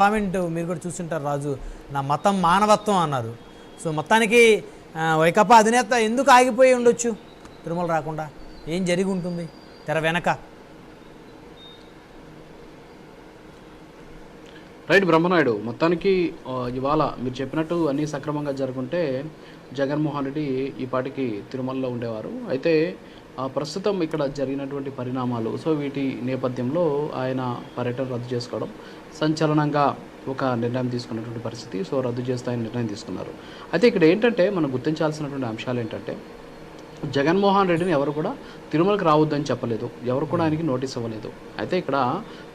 Comment మీరు కూడా చూస్తుంటారు రాజు. నా మతం మానవత్వం అన్నారు. సో మొత్తానికి వైకప్ప వైకాపా అధినేత ఎందుకు ఆగిపోయి ఉండొచ్చు? తిరుమల రాకుండా ఏం జరిగి ఉంటుంది? తెర వెనక. రైట్ బ్రహ్మనాయుడు మొత్తానికి ఇవాళ మీరు చెప్పినట్టు అన్నీ సక్రమంగా జరుగుంటే జగన్మోహన్ రెడ్డి ఈ పాటికి తిరుమలలో ఉండేవారు. అయితే ప్రస్తుతం ఇక్కడ జరిగినటువంటి పరిణామాలు సో వీటి నేపథ్యంలో ఆయన పర్యటన రద్దు చేసుకోవడం సంచలనంగా ఒక నిర్ణయం తీసుకున్నటువంటి పరిస్థితి సో రద్దు చేస్తాయని నిర్ణయం తీసుకున్నారు. అయితే ఇక్కడ ఏంటంటే మనం గుర్తించాల్సినటువంటి అంశాలు ఏంటంటే జగన్మోహన్ రెడ్డిని ఎవరు కూడా తిరుమలకు రావద్దని చెప్పలేదు ఎవరు కూడా ఆయనకి నోటీస్ ఇవ్వలేదు. అయితే ఇక్కడ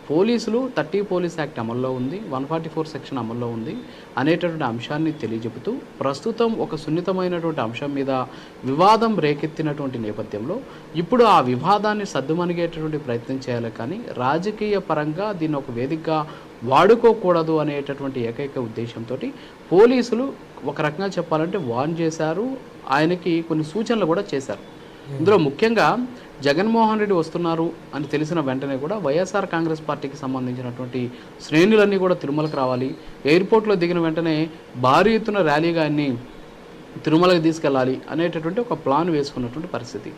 పోలీసులు థర్టీ పోలీస్ యాక్ట్ అమల్లో ఉంది వన్ ఫార్టీ ఫోర్ సెక్షన్ అమల్లో ఉంది. అనేటటువంటి అంశాన్ని తెలియజెపుతూ ప్రస్తుతం ఒక సున్నితమైనటువంటి అంశం మీద వివాదం రేకెత్తినటువంటి నేపథ్యంలో ఇప్పుడు ఆ వివాదాన్ని సద్దుమణిగేటటువంటి ప్రయత్నం చేయాలి కానీ రాజకీయ పరంగా దీన్ని ఒక వేదికగా వాడుకోకూడదు అనేటటువంటి ఏకైక ఉద్దేశంతో పోలీసులు ఒక రకంగా చెప్పాలంటే వార్న్ చేశారు. ఆయనకి కొన్ని సూచనలు కూడా చేశారు. ఇందులో ముఖ్యంగా జగన్మోహన్ రెడ్డి వస్తున్నారు అని తెలిసిన వెంటనే కూడా వైఎస్ఆర్ కాంగ్రెస్ పార్టీకి సంబంధించినటువంటి శ్రేణులన్నీ కూడా తిరుమలకు రావాలి. ఎయిర్పోర్ట్లో దిగిన వెంటనే భారీ ఎత్తున ర్యాలీగా అన్ని తిరుమలకి తీసుకెళ్ళాలి అనేటటువంటి ఒక ప్లాన్ వేసుకున్నటువంటి పరిస్థితి.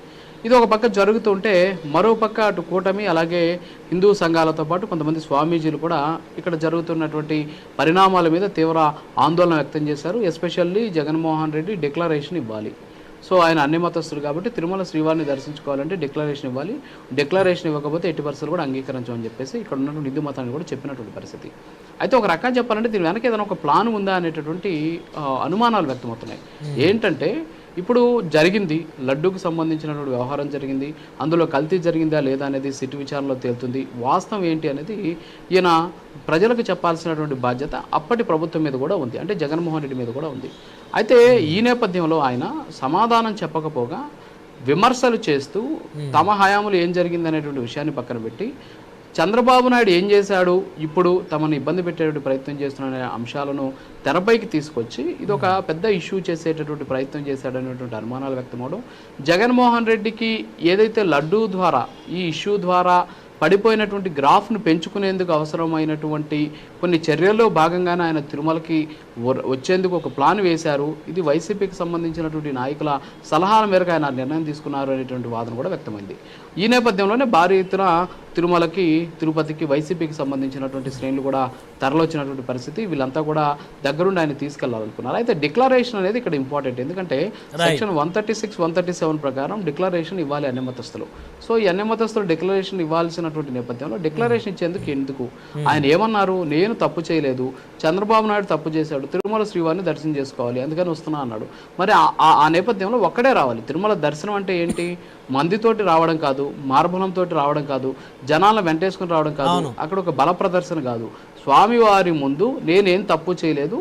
ఇది ఒక పక్క జరుగుతుంటే మరోపక్క అటు కూటమి అలాగే హిందూ సంఘాలతో పాటు కొంతమంది స్వామీజీలు కూడా ఇక్కడ జరుగుతున్నటువంటి పరిణామాల మీద తీవ్ర ఆందోళన వ్యక్తం చేశారు. ఎస్పెషల్లీ జగన్మోహన్ రెడ్డి డిక్లరేషన్ ఇవ్వాలి. సో ఆయన అన్ని మతస్థులు కాబట్టి తిరుమల శ్రీవారిని దర్శించుకోవాలంటే డిక్లరేషన్ ఇవ్వాలి. డిక్లరేషన్ ఇవ్వకపోతే ఎట్టి పరిస్థితులు కూడా అంగీకరించమని చెప్పేసి ఇక్కడ ఉన్నటువంటి హిందూ మతాన్ని కూడా చెప్పినటువంటి పరిస్థితి. అయితే ఒక రకంగా చెప్పాలంటే దీని వెనక ఏదైనా ఒక ప్లాన్ ఉందా అనేటటువంటి అనుమానాలు వ్యక్తమవుతున్నాయి. ఏంటంటే ఇప్పుడు జరిగింది లడ్డూకు సంబంధించినటువంటి వ్యవహారం జరిగింది అందులో కల్తీ జరిగిందా లేదా అనేది సిట్ విచారణలో తేలుతుంది. వాస్తవం ఏంటి అనేది ఈయన ప్రజలకు చెప్పాల్సినటువంటి బాధ్యత అప్పటి ప్రభుత్వం మీద కూడా ఉంది. అంటే జగన్మోహన్ రెడ్డి మీద కూడా ఉంది. అయితే ఈ నేపథ్యంలో ఆయన సమాధానం చెప్పకపోగా విమర్శలు చేస్తూ తమ హయాములు ఏం జరిగింది అనేటువంటి విషయాన్ని పక్కన పెట్టి చంద్రబాబు నాయుడు ఏం చేశాడు? ఇప్పుడు తమను ఇబ్బంది పెట్టేటువంటి ప్రయత్నం చేస్తున్న అంశాలను తెరపైకి తీసుకొచ్చి ఇది ఒక పెద్ద ఇష్యూ చేసేటటువంటి ప్రయత్నం చేశాడు అనేటువంటి అనుమానాలు వ్యక్తమవడం. జగన్మోహన్ రెడ్డికి ఏదైతే లడ్డూ ద్వారా ఈ ఇష్యూ ద్వారా పడిపోయినటువంటి గ్రాఫ్ను పెంచుకునేందుకు అవసరమైనటువంటి కొన్ని చర్యల్లో భాగంగానే ఆయన తిరుమలకి వ- వచ్చేందుకు ఒక ప్లాన్ వేశారు. ఇది వైసీపీకి సంబంధించినటువంటి నాయకుల సలహాల మేరకు ఆయన నిర్ణయం తీసుకున్నారు అనేటువంటి వాదన కూడా వ్యక్తమైంది. ఈ నేపథ్యంలోనే భారీ ఎత్తున తిరుమలకి తిరుపతికి వైసీపీకి సంబంధించినటువంటి శ్రేణులు కూడా తరలొచ్చినటువంటి పరిస్థితి. వీళ్ళంతా కూడా దగ్గరుండి ఆయన తీసుకెళ్ళాలనుకున్నారు. అయితే డిక్లరేషన్ అనేది ఇక్కడ ఇంపార్టెంట్. ఎందుకంటే section one thirty six one thirty seven ప్రకారం డిక్లరేషన్ ఇవ్వాలి అన్ని మతస్థులు. సో ఈ అన్ని మతస్థులు డిక్లరేషన్ ఇవ్వాల్సినటువంటి నేపథ్యంలో డిక్లరేషన్ ఇచ్చేందుకు ఎందుకు? ఆయన ఏమన్నారు? నేను తప్పు చేయలేదు. చంద్రబాబు నాయుడు తప్పు చేశాడు. తిరుమల శ్రీవారిని దర్శనం చేసుకోవాలి. అందుకని వస్తున్నా అన్నాడు. మరి ఆ నేపథ్యంలో ఒక్కడే రావాలి. తిరుమల దర్శనం అంటే ఏంటి? మందితోటి రావడం కాదు మార్బలంతో రావడం కాదు జనాలను వెంటేసుకుని రావడం కాదు అక్కడ ఒక బల ప్రదర్శన కాదు. స్వామివారి ముందు నేనేం తప్పు చేయలేదు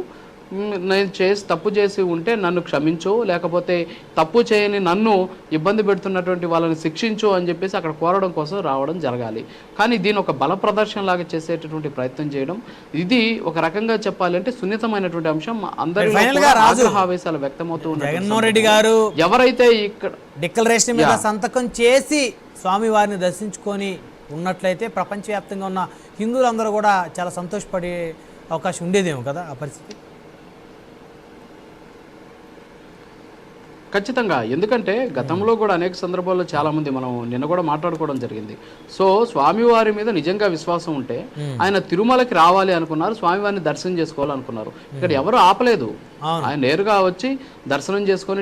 నేను చేసి తప్పు చేసి ఉంటే నన్ను క్షమించు లేకపోతే తప్పు చేయని నన్ను ఇబ్బంది పెడుతున్నటువంటి వాళ్ళని శిక్షించు అని చెప్పేసి అక్కడ కోరడం కోసం రావడం జరగాలి. కానీ దీని ఒక బల ప్రదర్శన లాగా చేసేటటువంటి ప్రయత్నం చేయడం ఇది ఒక రకంగా చెప్పాలంటే సున్నితమైనటువంటి అంశం. అందరి ఆవేశాలు వ్యక్తమవుతూ ఉన్న జగన్మోహన్ రెడ్డి గారు ఎవరైతే ఇక్కడ డిక్లరేషన్ మీద సంతకం చేసి స్వామివారిని దర్శించుకొని ఉన్నట్లయితే ప్రపంచవ్యాప్తంగా ఉన్న హిందువులందరూ కూడా చాలా సంతోషపడే అవకాశం ఉండేదేమో కదా ఆ పరిస్థితి? ఖచ్చితంగా. ఎందుకంటే గతంలో కూడా అనేక సందర్భాల్లో చాలా మంది మనం నిన్న కూడా మాట్లాడుకోవడం జరిగింది. సో స్వామివారి మీద నిజంగా విశ్వాసం ఉంటే ఆయన తిరుమలకి రావాలి అనుకున్నారు స్వామివారిని దర్శనం చేసుకోవాలనుకున్నారు. ఇక్కడ ఎవరు ఆపలేదు. ఆయన నేరుగా వచ్చి దర్శనం చేసుకొని